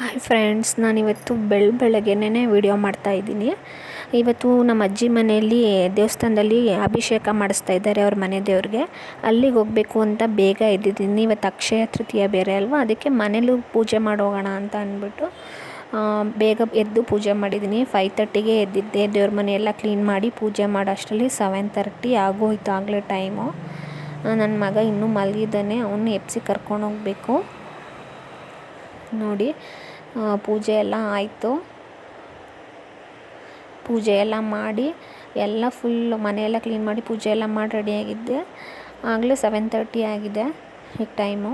Hi friends, ನಾನಿವತ್ತು ಬೆಳ ಬೆಳಗ್ಗೆನೇ ವಿಡಿಯೋ ಮಾಡ್ತಾಯಿದ್ದೀನಿ ಇವತ್ತು ನಮ್ಮ ಅಜ್ಜಿ ಮನೆಯಲ್ಲಿ ದೇವಸ್ಥಾನದಲ್ಲಿ ಅಭಿಷೇಕ ಮಾಡಿಸ್ತಾ ಇದ್ದಾರೆ ಅವ್ರ ಮನೆ ದೇವ್ರಿಗೆ. ಅಲ್ಲಿಗೆ ಹೋಗಬೇಕು ಅಂತ ಬೇಗ ಇದ್ದಿದ್ದೀನಿ ಇವತ್ತು ಅಕ್ಷಯ ತೃತೀಯ ಬೇರೆ ಅಲ್ವಾ? ಅದಕ್ಕೆ ಮನೇಲೂ ಪೂಜೆ ಮಾಡೋಗೋಣ ಅಂತ ಅಂದ್ಬಿಟ್ಟು ಬೇಗ ಎದ್ದು ಪೂಜೆ ಮಾಡಿದ್ದೀನಿ. ಫೈವ್ ತರ್ಟಿಗೆ ಎದ್ದಿದ್ದೆ. ದೇವ್ರ ಮನೆಯೆಲ್ಲ ಕ್ಲೀನ್ ಮಾಡಿ ಪೂಜೆ ಮಾಡೋ ಅಷ್ಟರಲ್ಲಿ ಸೆವೆನ್ ತರ್ಟಿ ಆಗೋಯ್ತು ಆಗಲೇ ಟೈಮು ನನ್ನ ಮಗ ಇನ್ನೂ ಮಲಗಿದ್ದಾನೆ. ಅವನು ಎಪ್ಸಿ ಕರ್ಕೊಂಡು ಹೋಗಬೇಕು. ನೋಡಿ ಪೂಜೆ ಎಲ್ಲ ಆಯಿತು. ಪೂಜೆ ಎಲ್ಲ ಮಾಡಿ, ಎಲ್ಲ ಫುಲ್ ಮನೆಯೆಲ್ಲ ಕ್ಲೀನ್ ಮಾಡಿ ಪೂಜೆ ಎಲ್ಲ ಮಾಡಿ ರೆಡಿಯಾಗಿದ್ದೆ ಆಗಲೇ ಸೆವೆನ್ ತರ್ಟಿ ಆಗಿದೆ ಈಗ ಟೈಮು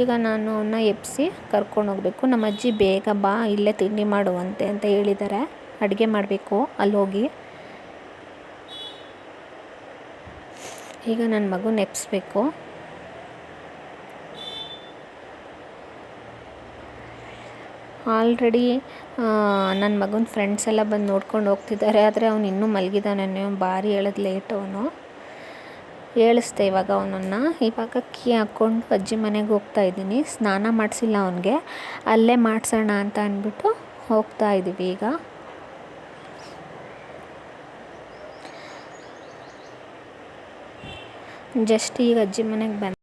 ಈಗ ನಾನು ಅವನ್ನ ಎಪ್ಸಿ ಕರ್ಕೊಂಡು ಹೋಗಬೇಕು. ನಮ್ಮ ಅಜ್ಜಿ ಬೇಗ ಬಾ, ಇಲ್ಲೇ ತಿಂಡಿ ಮಾಡುವಂತೆ ಅಂತ ಹೇಳಿದ್ದಾರೆ ಅಡುಗೆ ಮಾಡಬೇಕು ಅಲ್ಲಿ ಹೋಗಿ ಈಗ ನನ್ನ ಮಗು ಎಬ್ಬಿಸ್ಬೇಕು ಆಲ್ರೆಡಿ ನನ್ನ ಮಗನ ಫ್ರೆಂಡ್ಸ್ ಎಲ್ಲ ಬಂದು ನೋಡ್ಕೊಂಡು ಹೋಗ್ತಿದ್ದಾರೆ ಆದರೆ ಅವನು ಇನ್ನೂ ಮಲಗಿದ್ದಾನೆ ಭಾರಿ ಹೇಳೋದು ಲೇಟ್ ಅವನು. ಏಳಿಸ್ದೆ ಇವಾಗ ಅವನನ್ನು. ಇವಾಗ ಕೀ ಹಾಕ್ಕೊಂಡು ಅಜ್ಜಿ ಮನೆಗೆ ಹೋಗ್ತಾ ಇದ್ದೀನಿ. ಸ್ನಾನ ಮಾಡಿಸಿಲ್ಲ ಅವನಿಗೆ. ಅಲ್ಲೇ ಮಾಡಿಸೋಣ ಅಂತ ಅಂದ್ಬಿಟ್ಟು ಹೋಗ್ತಾ ಇದ್ದೀವಿ ಈಗ. ಜಸ್ಟ್ ಈಗ ಅಜ್ಜಿ ಮನೆಗೆ ಬಂದು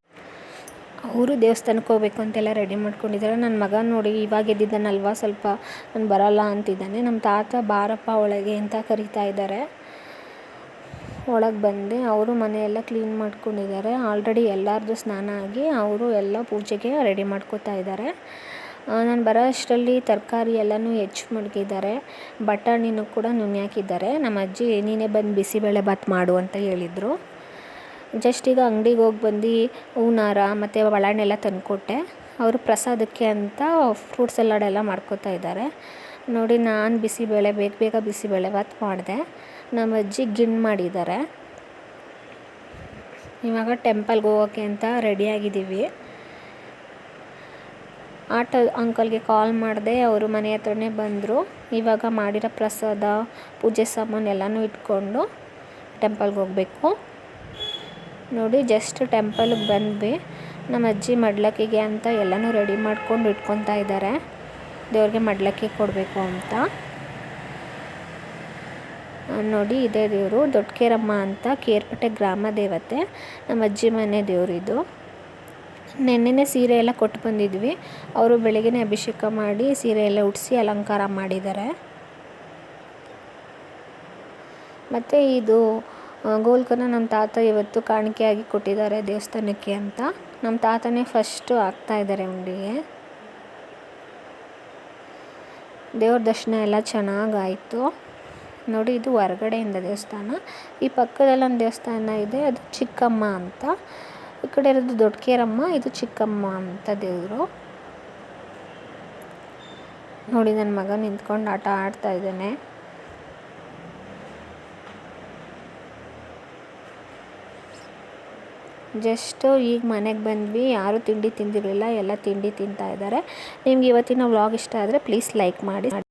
ಅವರು ದೇವಸ್ಥಾನಕ್ಕೆ ಹೋಗ್ಬೇಕು ಅಂತೆಲ್ಲ ರೆಡಿ ಮಾಡ್ಕೊಂಡಿದ್ದಾರೆ. ನನ್ನ ಮಗ ನೋಡಿ ಇವಾಗ ಎದ್ದಿದ್ದಾನಲ್ವ ಸ್ವಲ್ಪ, ನಾನು ಬರಲ್ಲ ಅಂತಿದ್ದಾನೆ. ನಮ್ಮ ತಾತ ಬಾರಪ್ಪ ಒಳಗೆ ಅಂತ ಕರಿತಾ ಇದ್ದಾರೆ. ಒಳಗೆ ಬಂದೆ. ಅವರು ಮನೆಯೆಲ್ಲ ಕ್ಲೀನ್ ಮಾಡ್ಕೊಂಡಿದ್ದಾರೆ. ಆಲ್ರೆಡಿ ಎಲ್ಲರದ್ದು ಸ್ನಾನ ಆಗಿ ಅವರು ಎಲ್ಲ ಪೂಜೆಗೆ ರೆಡಿ ಮಾಡ್ಕೋತಾ ಇದ್ದಾರೆ. ನಾನು ಬರೋ ಅಷ್ಟರಲ್ಲಿ ತರಕಾರಿ ಎಲ್ಲನೂ ಹೆಚ್ಚು ಮಡಗಿದ್ದಾರೆ. ಬಟಾಣಿನೂ ಕೂಡ ನುಣ್ಣಾಕಿದ್ದಾರೆ ನಮ್ಮ ಅಜ್ಜಿ, ನೀನೇ ಬಂದು ಬಿಸಿಬೇಳೆ ಭಾತ್ ಮಾಡು ಅಂತ ಹೇಳಿದರು. ಜಸ್ಟ್ ಈಗ ಅಂಗಡಿಗೆ ಹೋಗಿ ಬಂದು ಹೂನಾರ ಮತ್ತು ಬಳೆಹಣ್ಣೆಲ್ಲ ತಂದುಕೊಟ್ಟೆ. ಅವರು ಪ್ರಸಾದಕ್ಕೆ ಅಂತ ಫ್ರೂಟ್ಸ್ ಸಲಾಡ್ ಎಲ್ಲ ಮಾಡ್ಕೋತಾ ಇದ್ದಾರೆ. ನೋಡಿ, ನಾನು ಬಿಸಿಬೇಳೆ ಬೇಗ ಬೇಗ ಬಿಸಿಬೇಳೆ ಬಾತ್ ಮಾಡಿದೆ. ನಮ್ಮ ಅಜ್ಜಿ ಗಿಣ್ ಮಾಡಿದ್ದಾರೆ. ಇವಾಗ ಟೆಂಪಲ್ಗೆ ಹೋಗೋಕ್ಕೆ ಅಂತ ರೆಡಿಯಾಗಿದ್ದೀವಿ ಆಟೋ ಅಂಕಲ್ಗೆ ಕಾಲ್ ಮಾಡಿದೆ. ಅವರು ಮನೆ ಹತ್ರನೇ ಬಂದರು. ಇವಾಗ ಮಾಡಿರೋ ಪ್ರಸಾದ, ಪೂಜೆ ಸಾಮಾನು ಎಲ್ಲನೂ ಇಟ್ಕೊಂಡು ಟೆಂಪಲ್ಗೆ ಹೋಗಬೇಕು. ನೋಡಿ ಜಸ್ಟ್ ಟೆಂಪಲ್ಗೆ ಬಂದ್ವಿ. ನಮ್ಮ ಅಜ್ಜಿ ಮಡ್ಲಕ್ಕಿಗೆ ಅಂತ ಎಲ್ಲನೂ ರೆಡಿ ಮಾಡ್ಕೊಂಡು ಇಟ್ಕೊತಾ ಇದ್ದಾರೆ ದೇವ್ರಿಗೆ ಮಡ್ಲಕ್ಕಿ ಕೊಡಬೇಕು ಅಂತ. ನೋಡಿ, ಇದೇ ದೇವರು. ದೊಡ್ಡಕೇರಮ್ಮ ಅಂತ ಕೇರ್ಪಟ್ಟೆ ಗ್ರಾಮ ದೇವತೆ. ನಮ್ಮ ಅಜ್ಜಿ ಮನೆ ದೇವರಿದು ನೆನ್ನೆನೇ ಸೀರೆ ಎಲ್ಲ ಕೊಟ್ಟು ಬಂದಿದ್ವಿ. ಅವರು ಬೆಳಗ್ಗೆನೇ ಅಭಿಷೇಕ ಮಾಡಿ ಸೀರೆ ಎಲ್ಲ ಉಡಿಸಿ ಅಲಂಕಾರ ಮಾಡಿದ್ದಾರೆ. ಮತ್ತು ಇದು ಗೋಲ್ಕನ ನಮ್ಮ ತಾತ ಇವತ್ತು ಕಾಣಿಕೆಯಾಗಿ ಕೊಟ್ಟಿದ್ದಾರೆ ದೇವಸ್ಥಾನಕ್ಕೆ ಅಂತ. ನಮ್ಮ ತಾತನೇ ಫಸ್ಟು ಇದ್ದಾರೆ ಉಂಡಿಗೆ. ದೇವ್ರ ದರ್ಶನ ಎಲ್ಲ ಚೆನ್ನಾಗಾಯಿತು. ನೋಡಿ, ಇದು ಹೊರಗಡೆಯಿಂದ ದೇವಸ್ಥಾನ. ಈ ಪಕ್ಕದಲ್ಲಿ ಒಂದು ದೇವಸ್ಥಾನ ಇದೆ, ಅದು ಚಿಕ್ಕಮ್ಮ ಅಂತ. ಈ ಕಡೆ ಇರೋದು ದೊಡ್ಡಕೇರಮ್ಮ, ಇದು ಚಿಕ್ಕಮ್ಮ ಅಂತ ದೇವರು. ನೋಡಿ ನನ್ನ ಮಗ ನಿಂತ್ಕೊಂಡು ಆಟ ಆಡ್ತಾ ಇದ್ದಾನೆ. ಜಸ್ಟು ಈಗ ಮನೆಗೆ ಬಂದ್ವಿ, ಯಾರು ತಿಂಡಿ ತಿಂದಿರಲಿಲ್ಲ, ಎಲ್ಲ ತಿಂಡಿ ತಿಂತಾ ಇದ್ದಾರೆ ನಿಮ್ಗೆ ಇವತ್ತಿನ ವ್ಲಾಗ್ ಇಷ್ಟ ಆದರೆ ಪ್ಲೀಸ್ ಲೈಕ್ ಮಾಡಿ.